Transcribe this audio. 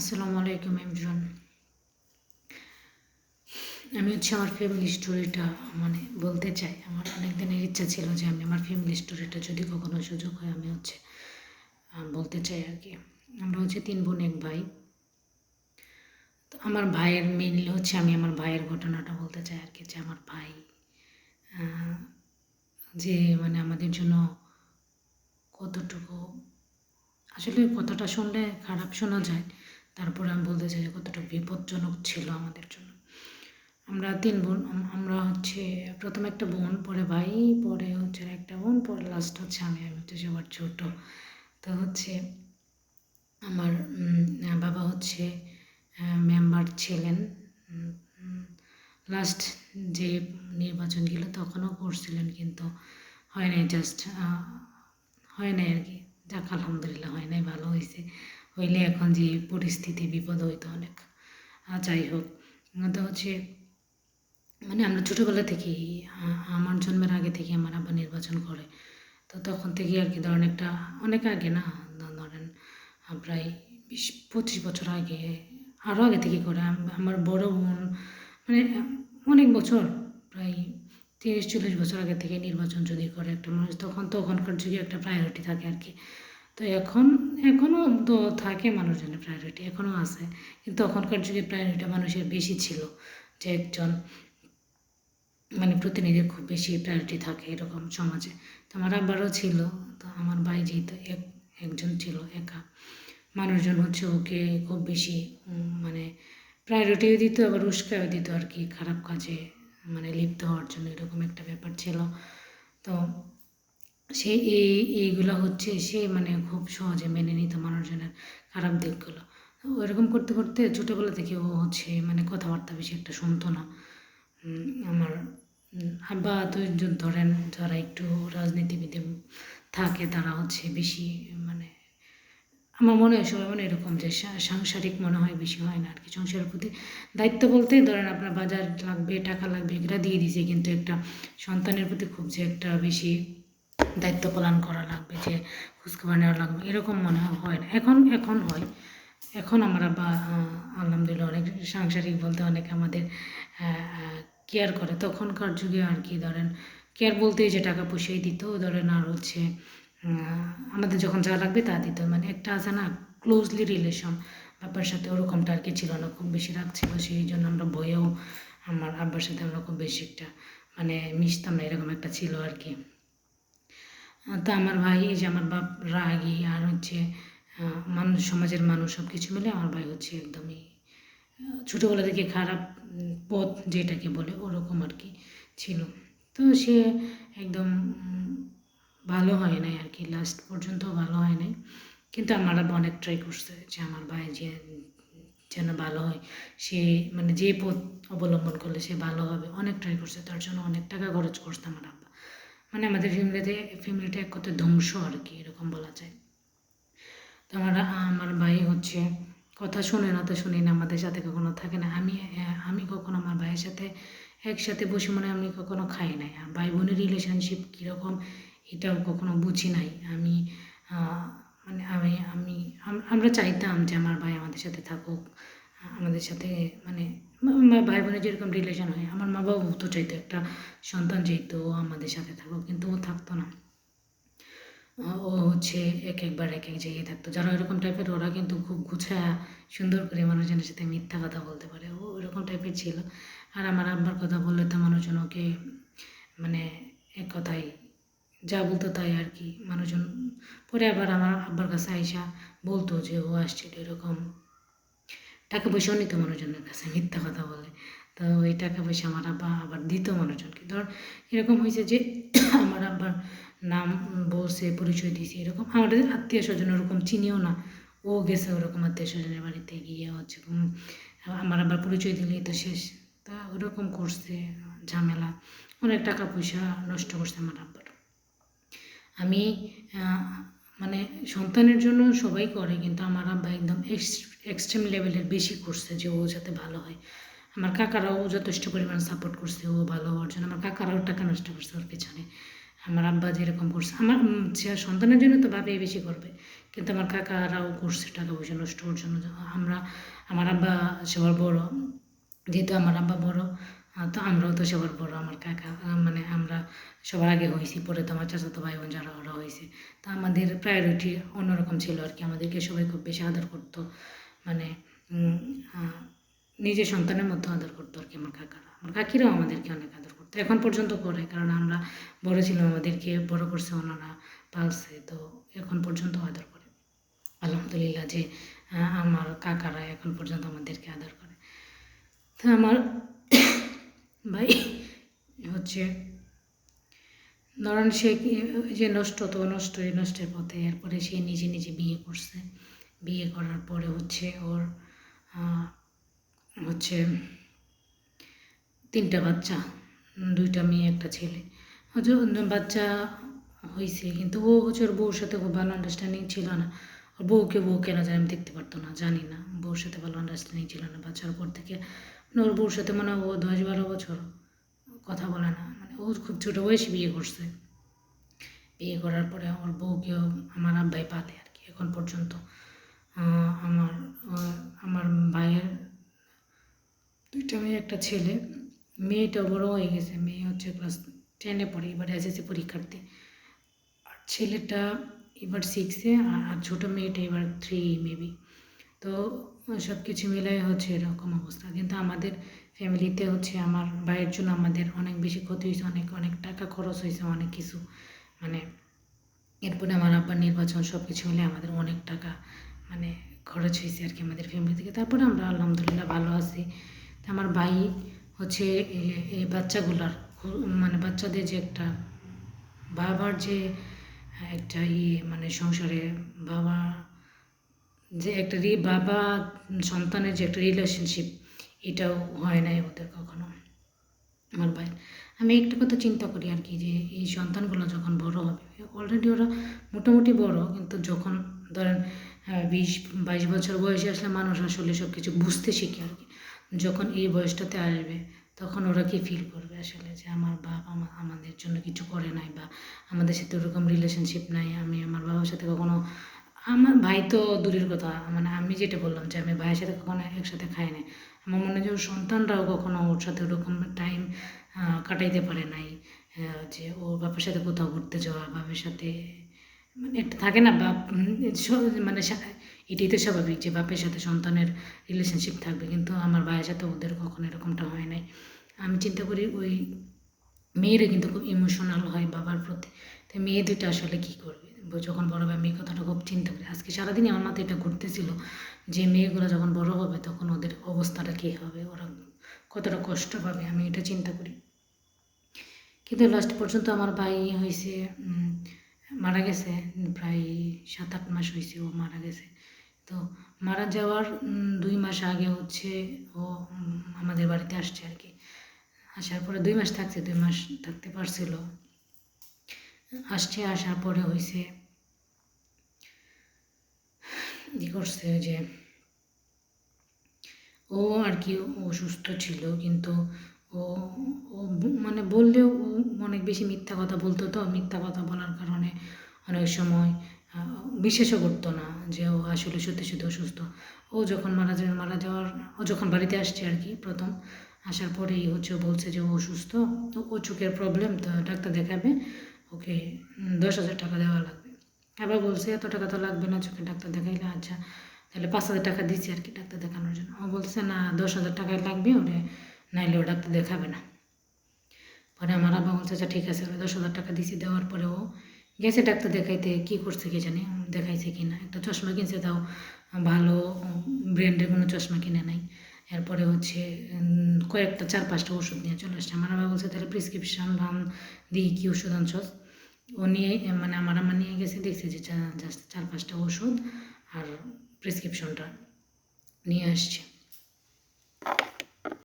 আসসালামু আলাইকুম এমজন আমি হচ্ছে আমার ফ্যামিলি স্টোরিটা মানে বলতে চাই। আমার অনেক দিনের ইচ্ছা ছিল যে আমি আমার ফ্যামিলি স্টোরিটা যদি কখনো সুযোগ হয়, আমি হচ্ছে বলতে চাই আর কি। আমরা হচ্ছে তিন বোন, এক ভাই। তো আমার ভাইয়ের মেনলি হচ্ছে আমি আমার ভাইয়ের ঘটনাটা বলতে চাই আর কি, যে আমার ভাই যে মানে আমাদের জন্য কতটুকু, আসলে কথাটা শুনলে খারাপ শোনা যায় তারপরে আমি বলতে চাই যে কতটা বিপজ্জনক ছিল আমাদের জন্য। আমরা তিন বোন আমরা হচ্ছে প্রথম একটা বোন, পরে ভাই, পরে হচ্ছে একটা বোন, পরে লাস্ট হচ্ছে আমি আমি হচ্ছে সবার ছোটো। তো হচ্ছে আমার বাবা হচ্ছে মেম্বার ছিলেন। লাস্ট যে নির্বাচন গেল তখনও করছিলেন কিন্তু হয় নাই জাস্ট হয় নাই আর কি। যাক, আলহামদুলিল্লাহ, হয় নাই, ভালো হয়েছে হইলে এখন যে পরিস্থিতি, বিপদ হইতো অনেক। যাই হোক, তো হচ্ছে মানে আমরা ছোটোবেলা থেকেই আমার জন্মের আগে থেকে আমার আব্বা নির্বাচন করে, তো তখন থেকে আর কি ধরেন একটা, অনেক আগে না ধরেন প্রায় বিশ, পঁচিশ বছর আগে আরও আগে থেকে করে আমার বড় বোন মানে অনেক বছর, প্রায় তিরিশ, চল্লিশ বছর আগে থেকে নির্বাচন যদি করে একটা মানুষ, তখন তো ওখানকার যুগে একটা প্রায়োরিটি থাকে আর কি। তো এখন এখনও তো থাকে মানুষজনের প্রায়োরিটি এখনও আছে। কিন্তু তখনকার যুগে প্রায়োরিটি মানুষের বেশি ছিল যে একজন মানে প্রতিনিধির খুব বেশি প্রায়োরিটি থাকে এরকম সমাজে। তো আমার আব্বারও ছিল, তো আমার ভাই যেহেতু এক, একজন ছিল একা, মানুষজন হচ্ছে ওকে খুব বেশি মানে প্রায়োরিটিও দিত, আবার উস্কাও দিত আর কি, খারাপ কাজে মানে লিপ্ত হওয়ার জন্য এরকম একটা ব্যাপার ছিল। তো সে এই, এইগুলো হচ্ছে সে মানে খুব সহজে মেনে নিত মানুষজনের খারাপ দিকগুলো। তো ওইরকম করতে করতে ছোটোবেলা থেকে ও হচ্ছে মানে কথাবার্তা বেশি একটা শুনতো না। আমার তো ধরেন যারা একটু রাজনীতিবিদে থাকে তারা হচ্ছে বেশি মানে আমার মনে হয় সবাই মানে এরকম যে সাংসারিক মনে হয় বেশি হয় না আর কি সংসারের প্রতি দায়িত্ব বলতে ধরেন আপনার বাজার লাগবে, টাকা লাগবে, এগুলো দিয়ে দিছে। কিন্তু একটা সন্তানের প্রতি খুব যে একটা বেশি দায়িত্ব পালন করা লাগবে, যে খোঁজখবর নেওয়া লাগবে। এরকম মনে হয় না। এখন এখন হয়। এখন আমরা বা আলহামদুলিল্লাহ অনেক সাংসারিক বলতে অনেক আমাদের কেয়ার করে। তখনকার যুগে আর কি, ধরেন, কেয়ার বলতে যে টাকা পয়সাই দিত, ধরেন, আর হচ্ছে আমাদের যখন যা লাগবে তা দিত। মানে একটা আছে না ক্লোজলি রিলেশন বাবার সাথে ওরকমটা আর কি ছিল না, খুব বেশি রাগ ছিল। সেই জন্য আমরা ভয়েও আমার আব্বার সাথে আমরা খুব বেশি একটা মানে মিশতাম না, এরকম একটা ছিল আর কি। তো আমার ভাই, এই যে আমার বাপ রাগী আর হচ্ছে মানুষ, সমাজের মানুষ সব কিছু মিলে আমার ভাই হচ্ছে একদমই ছোটোবেলা থেকে খারাপ পথ যেটাকে বলে ওরকম আর কি ছিল। তো সে একদম ভালো হয় নাই আর কি লাস্ট পর্যন্ত ভালো হয় নাই। কিন্তু আমার অনেক ট্রাই করছে যে আমার ভাই যে, যেন ভালো হয়, সে মানে যে পথ অবলম্বন করলে সে ভালো হবে, অনেক ট্রাই করছে, তার জন্য অনেক টাকা খরচ করছে আমার আব্বা। মানে আমাদের ফ্যামিলিতে, ফ্যামিলিটা এক কথায় ধ্বংস আর কি, এরকম বলা যায়। তো আমার আমার ভাই হচ্ছে, কথা শুনে না তো শুনি না, আমাদের সাথে কখনো থাকে না। আমি আমি কখনো আমার ভাইয়ের সাথে একসাথে বসে মানে আমি কখনো খাই নাই। আর ভাই বোনের রিলেশনশিপ কীরকম, এটাও কখনো বুঝি নাই। আমি মানে আমি আমি, আমরা চাইতাম যে আমার ভাই আমাদের সাথে থাকুক, আমাদের সাথে মানে ভাই বোনের যেরকম রিলেশন হয়, আমার মা বাবাও তো চাইতো একটা সন্তান যেহেতু আমাদের সাথে থাকুক কিন্তু ও থাকতো না। ও হচ্ছে এক একবার এক এক জায়গায় থাকতো। যারা এরকম টাইপের ওরা কিন্তু খুব গুছায়া, সুন্দর করে মানুষজনের সাথে মিথ্যা কথা বলতে পারে। ও ওরকম টাইপের ছিল। আর আমার আব্বার কথা বললে তো মানুষজন ওকে মানে এক কথায় যা বলতো তাই আর কি। মানুষজন, পরে আবার আমার আব্বার কাছে আইসা বলতো যে ও আসছিল এরকম। টাকা পয়সাও নিত মানুষজনের কাছে, মিথ্যা কথা বলে। তো ওই টাকা পয়সা আমার আব্বা আবার দিত মানুষজনকে। ধর, এরকম হয়েছে যে আমার আব্বার নাম বলছে পরিচয় দিয়েছে, এরকম। আমাদের আত্মীয় স্বজন ওরকম চিনিও না। ও গেছে ওরকম আত্মীয় স্বজনের বাড়িতে, গিয়ে হচ্ছে আমার আবার পরিচয় দিলেই তো শেষ। তা ওরকম করছে, ঝামেলা। অনেক টাকা পয়সা নষ্ট করছে আমার আব্বার। আমি মানে সন্তানের জন্য সবাই করে, কিন্তু আমার আব্বা একদম এক্সট্রিম লেভেলের বেশি করছে যে ও যাতে ভালো হয়। আমার কাকারাও যথেষ্ট পরিমাণ সাপোর্ট করছে, ও ভালো হওয়ার জন্য। আমার কাকারাও টাকা নষ্ট করছে ওর পেছনে। আমার আব্বা যেরকম করছে, আমার সন্তানের জন্য তো বাবাই বেশি করবে, কিন্তু আমার কাকারাও করছে টাকা পয়সা নষ্ট করার জন্য। আমরা, আমার আব্বা সবার বড়, যেহেতু আমার আব্বা বড় তো আমরাও তো সবার বড়, আমার কাকা মানে আমরা সবার আগে হয়েছি, পরে তো আমার চাচাতো ভাই বোন যারা, ওরা হয়েছে। তো আমাদের প্রায়োরিটি অন্যরকম ছিল আর কি। আমাদেরকে সবাই খুব বেশি আদর করতো। মানে নিজের সন্তানের মতো আদর করতো আর কি আমার কাকারা। আমার কাকিরাও আমাদেরকে অনেক আদর করতো। এখন পর্যন্ত করে, কারণ আমরা বড় ছিলাম, আমাদেরকে বড় করছে ওনারা, পালছে, তো এখন পর্যন্ত আদর করে। আলহামদুলিল্লাহ যে আমার কাকারা এখন পর্যন্ত আমাদেরকে আদর করে। তো আমার ভাই হচ্ছে, ধরেন সে যে নষ্ট, তো নষ্ট, এই নষ্টের পথে, এরপরে সে নিজে নিজে বিয়ে করছে। বিয়ে করার পরে হচ্ছে ওর হচ্ছে তিনটা বাচ্চা, দুইটা মেয়ে, একটা ছেলে। হচ্ছে বাচ্চা হয়েছে কিন্তু ও হচ্ছে ওর বউর সাথে খুব ভালো আন্ডারস্ট্যান্ডিং ছিল না। ওর বউকে বউ কেন জানি আমি দেখতে পারতো না, জানি না। বউর সাথে ভালো আন্ডারস্ট্যান্ডিং ছিল না বাচ্চার পর থেকে। মানে ওর বউর সাথে মনে ও দশ বারো বছর কথা বলে না। মানে ও খুব ছোটো বয়সে বিয়ে করছে। বিয়ে করার পরে ওর বউকেও আমার আব্বাই পালে আর কি, এখন পর্যন্ত। আমার আমার ভাইয়ের দুইটা মেয়ে, একটা ছেলে। মেয়েটা বড় হয়ে গেছে। মেয়ে হচ্ছে ক্লাস টেনে পড়ে, এবার এসএসসি পরীক্ষার্থী। আর ছেলেটা এবার সিক্সে আর ছোটো মেয়েটা এবার থ্রি মেবি তো সব কিছু মিলাই হচ্ছে এরকম অবস্থা। কিন্তু আমাদের ফ্যামিলিতে হচ্ছে আমার ভাইয়ের জন্য আমাদের অনেক বেশি ক্ষতি হয়েছে, অনেক অনেক টাকা খরচ হয়েছে, অনেক কিছু। মানে এরপরে আমার আব্বার নির্বাচন সব কিছু মিলে আমাদের অনেক টাকা মানে খরচ হয়েছে আর কি আমাদের ফ্যামিলি থেকে। তারপরে আমরা আলহামদুলিল্লাহ ভালো আছি। আমার ভাই হচ্ছে এই বাচ্চাগুলার মানে বাচ্চাদের যে একটা বাবার যে একটা ইয়ে মানে সংসারে বাবা যে একটা রি, বাবা সন্তানের যে একটা রিলেশনশিপ এটাও হয় নাই ওদের কখনো। আমার ভাই, আমি একটা কথা চিন্তা করি আর কি যে এই সন্তানগুলো যখন বড় হবে অলরেডি ওরা মোটামুটি বড়, কিন্তু যখন ধরেন বিশ, বাইশ বছর বয়সে আসলে মানুষ আসলে সব কিছু বুঝতে শিখে আর কি। যখন এই বয়সটাতে আসবে, তখন ওরা কি ফিল করবে আসলে যে আমার বাপ আমা- আমাদের জন্য কিছু করে নাই বা আমাদের সাথে ওরকম রিলেশনশিপ নাই, আমি আমার বাবার সাথে কখনো, আমার ভাই তো দূরের কথা মানে আমি যেটা বললাম যে আমি ভাইয়ের সাথে কখনো একসাথে খাই নাই। আমার মনে হয় সন্তানরাও কখনো ওর সাথে ওরকম টাইম কাটাইতে পারে নাই যে ওর বাপের সাথে কোথাও ঘুরতে যাওয়া, বাপের সাথে মানে একটা থাকে না, বাপ মানে এটাই তো স্বাভাবিক যে বাপের সাথে সন্তানের রিলেশনশিপ থাকবে, কিন্তু আমার ভাইয়ের সাথে ওদের কখনো এরকমটা হয় নাই। আমি চিন্তা করি ওই মেয়েরা কিন্তু খুব ইমোশনাল হয় বাবার প্রতি। তো মেয়ে দুটো আসলে কী করবে? যখন বড় হবে মেয়ে কথাটা খুব চিন্তা করি। আজকে সারাদিনই আমার মাথায় এটা ঘুরতেছিল যে মেয়েগুলো যখন বড় হবে, তখন ওদের অবস্থাটা কী হবে? ওরা কতটা কষ্ট পাবে? আমি এটা চিন্তা করি। কিন্তু লাস্ট পর্যন্ত আমার ভাই হয়েছে মারা গেছে, প্রায় সাত আট মাস হয়েছে ও মারা গেছে। তো মারা যাওয়ার দুই মাস আগে হচ্ছে ও আমাদের বাড়িতে আসছে আর কি। আসার পরে দুই মাস থাকছে, দুই মাস থাকতে পারছিল। আসছে, আসার পরে হয়েছে ই করছে যে, ও আর কি অসুস্থ ছিল, কিন্তু ও ও মানে বললেও ও অনেক বেশি মিথ্যা কথা বলতো তো, মিথ্যা কথা বলার কারণে অনেক সময় বিশ্বাসও করতো না যে ও আসলে সত্যি সত্যি অসুস্থ। ও যখন মারা যাবে মারা যাওয়ার, ও যখন বাড়িতে আসছে আর কি প্রথম, আসার পরেই হচ্ছে বলছে যে ও অসুস্থ, তো ও চোখের প্রবলেম তো ডাক্তার দেখাবে, ওকে দশ হাজার টাকা দেওয়া লাগবে। আবার বলছে, এত টাকা তো লাগবে না চোখের ডাক্তার দেখাইলে আচ্ছা তাহলে পাঁচ হাজার টাকা দিচ্ছি আর কি ডাক্তার দেখানোর জন্য। ও বলছে, না, দশ হাজার টাকায় লাগবে, ওরে নাইলে ও ডাক্তার দেখাবে না। পরে আমার আব্বা বলছে আচ্ছা ঠিক আছে দশ হাজার টাকা দিছি। দেওয়ার পরে ও গেছে ডাক্তার দেখাইতে, কি করছে কি জানি দেখাইছে কি না। একটা চশমা কিনছে, তাও ভালো ব্র্যান্ডের কোনো চশমা কিনে নাই। এরপরে হচ্ছে কয়েকটা, চার, পাঁচটা ওষুধ নিয়ে চলে আসছে। আমার বাবা বলছে, তাহলে প্রেসক্রিপশন রান দিয়ে কী ওষুধ আনছস? ও নিয়ে মানে আমার আম্মা নিয়ে গেছে, দেখছে যে চার, পাঁচটা ওষুধ আর প্রেসক্রিপশনটা নিয়ে আসছে।